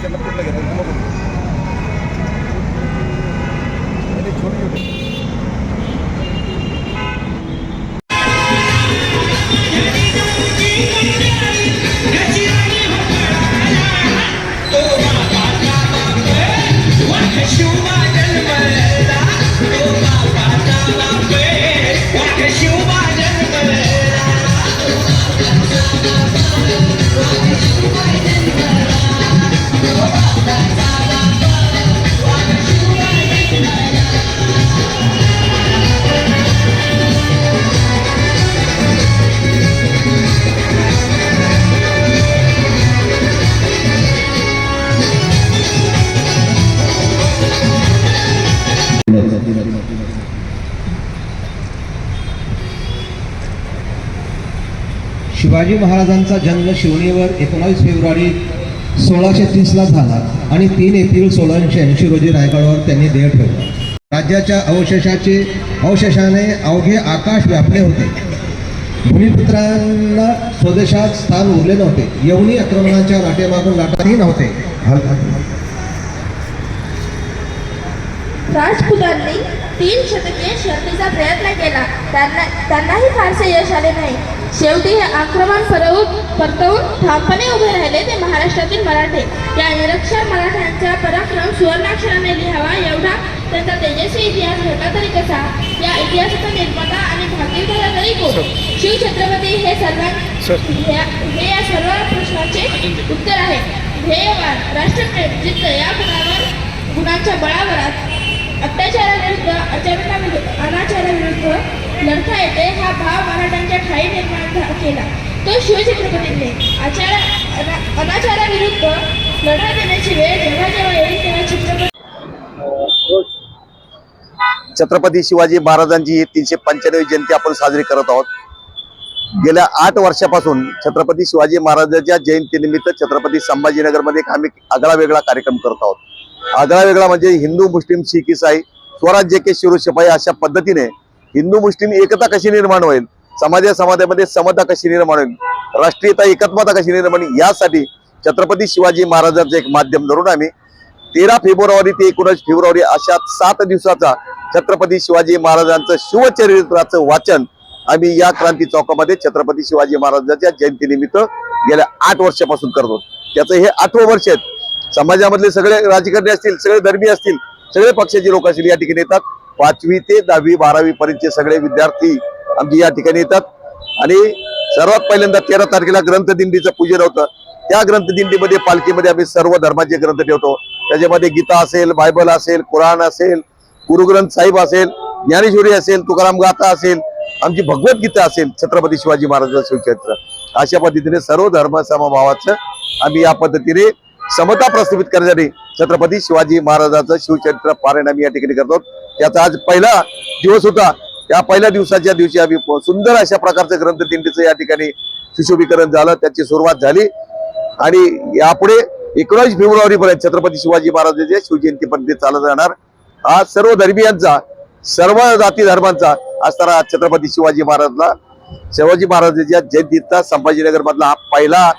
त्याच्यातलं कुठलं घेतात शिवाजी महाराजांचा जन्म शिवणीवर एकोणावीस फेब्रुवारी सोळाशे तीसला झाला आणि तीन एप्रिल सोळाशे ऐंशी रोजी रायगडवर त्यांनी देह ठेवला. राज्याच्या अवशेषाचे अवशेषाने अवघे आकाश व्यापले होते. भूमिपुत्रांना स्वदेशात स्थान उरले नव्हते. यवनी आक्रमणाच्या लाटेमागून लाटाही नव्हते. राजपुतांनी तीन शतके शर्तीचा प्रयत्न केला. त्यांना त्यांनाही फारसे यश आले नाही. शेवटी हे आक्रमण परवून परतवून ठामपणे उभे राहिले ते महाराष्ट्रातील मराठे. या निरक्षर मराठ्यांचा पराक्रम सुवर्णाक्षराने लिहावा एवढा त्यांचा तेजस्वी इतिहास घडला तरी कसा? या इतिहासाचा निर्माता आणि भाग्यधारा तरी कोण? शिवछत्रपती हे सर्वां हे हे या सर्व प्रश्नाचे उत्तर आहे. ध्येयवान राष्ट्रप्रेम जिद्द या गुणावर गुणांच्या बळावर अत्याचाराविरुद्ध आचरणाविरुद्ध अनाचाराविरुद्ध लढता येते हा भाव मराठ्यांच्या ठाई निर्माण केला. तो शिवछत्रपतींनी आचार अनाचाराविरुद्ध लढा देण्याची वेळ जेव्हा जेव्हा येईल तेव्हा छत्रपती छत्रपती शिवाजी महाराजांची ही तीनशे पंच्याण्णव जयंती आपण साजरी करत आहोत. गेल्या आठ वर्षापासून छत्रपती शिवाजी महाराजांच्या जयंतीनिमित्त छत्रपती संभाजीनगरमध्ये एक आम्ही आगळा वेगळा कार्यक्रम करत आहोत. आगळा वेगळा म्हणजे हिंदू मुस्लिम शीख इसाई स्वराज्य के शिरोशिपाई अशा पद्धतीने हिंदू मुस्लिम एकता कशी निर्माण होईल? समाजा समाजामध्ये समता कशी निर्माण होईल? राष्ट्रीयता एकात्मता कशी निर्माण होईल? यासाठी छत्रपती शिवाजी महाराजांचं एक माध्यम धरून आम्ही तेरा फेब्रुवारी ते एकोणीस फेब्रुवारी अशा सात दिवसाचा छत्रपती शिवाजी महाराजांचं शिवचरित्राचं वाचन आम्ही या क्रांती चौकामध्ये छत्रपती शिवाजी महाराजांच्या जयंतीनिमित्त गेल्या आठ वर्षापासून करतो त्याचं हे आठवं वर्ष आहे समाजामधले सगळे राजकारणी असतील सगळे धर्मी असतील सगळे पक्षाचे लोक असतील या ठिकाणी येतात. पाचवी ते दहावी बारावी पर्यंतचे सगळे विद्यार्थी आमचे या ठिकाणी येतात. आणि सर्वात पहिल्यांदा तेरा तारखेला ग्रंथदिंडीचं पूजन होतं. त्या ग्रंथदिंडीमध्ये पालखीमध्ये आम्ही सर्व धर्माचे ग्रंथ ठेवतो. त्याच्यामध्ये गीता असेल बायबल असेल कुराण असेल गुरुग्रंथ साहिब असेल ज्ञानेश्वरी असेल तुकाराम गाथा असेल आमची भगवद्गीता असेल छत्रपती शिवाजी महाराजांचं शिवचरित्र अशा पद्धतीने सर्व धर्म समभावाचं आम्ही या पद्धतीने समता प्रस्थापित करण्यासाठी छत्रपती शिवाजी महाराजांचं शिवचरित्र पारायण आम्ही या ठिकाणी करतो. त्याचा आज पहिला दिवस होता. त्या पहिल्या दिवसाच्या दिवशी आम्ही सुंदर अशा प्रकारचं ग्रंथदिंडीचं या ठिकाणी सुशोभीकरण झालं. त्याची सुरुवात झाली. आणि यापुढे एकोणावीस फेब्रुवारी पर्यंत छत्रपती शिवाजी महाराजांच्या शिवजयंतीपर्यंत चालत राहणार. हा सर्व धर्मियांचा सर्व जाती धर्मांचा असणारा छत्रपती शिवाजी महाराजला शिवाजी महाराजांच्या जयंतीचा संभाजीनगर मधला हा पहिला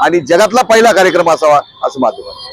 आणि जगातला पहिला कार्यक्रम असावा असं माझं